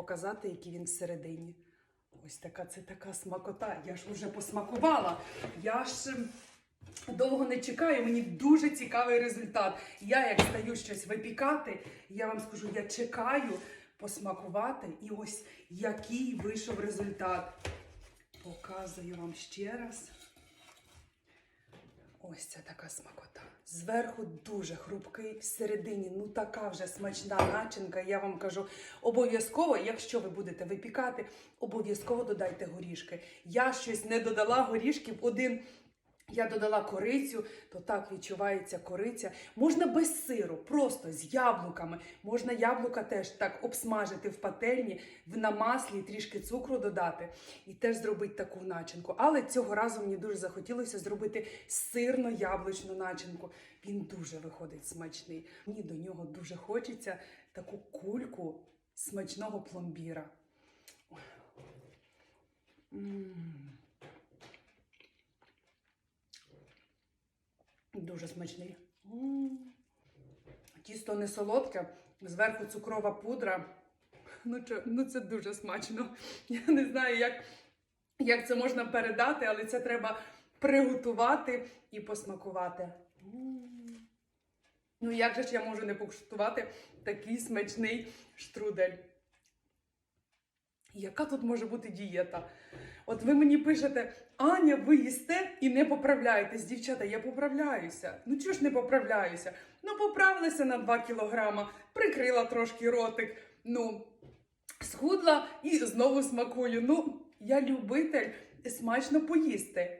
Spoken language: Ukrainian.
показати, який він всередині. Ось така це така смакота. Я ж вже посмакувала. Я ж ем, довго не чекаю. Мені дуже цікавий результат. Я як стаю щось випікати, я вам скажу, я чекаю посмакувати. І ось який вийшов результат. Показую вам ще раз. Ось це така смакота. Зверху дуже хрупкий, всередині ну така вже смачна начинка. Я вам кажу, обов'язково, якщо ви будете випікати, обов'язково додайте горішки. Я щось не додала горішків. Один я додала корицю, то так відчувається кориця. Можна без сиру, просто з яблуками. Можна яблука теж так обсмажити в пательні, в на маслі, трішки цукру додати і теж зробити таку начинку. Але цього разу мені дуже захотілося зробити сирно-яблучну начинку. Він дуже виходить смачний. Мені до нього дуже хочеться таку кульку смачного пломбіра. Дуже смачний. Тісто не солодке, зверху цукрова пудра. Ну, чо- ну це дуже смачно. Я не знаю, як, як це можна передати, але це треба приготувати і посмакувати. Ну, як же ж я можу не покуштувати такий смачний штрудель? Яка тут може бути дієта? От ви мені пишете, Аня, ви їсте і не поправляєтесь. Дівчата, я поправляюся. Ну чого ж не поправляюся? Ну, поправилася на 2 кілограма, прикрила трошки ротик. Ну, схудла і знову смакую. Ну, я любитель смачно поїсти.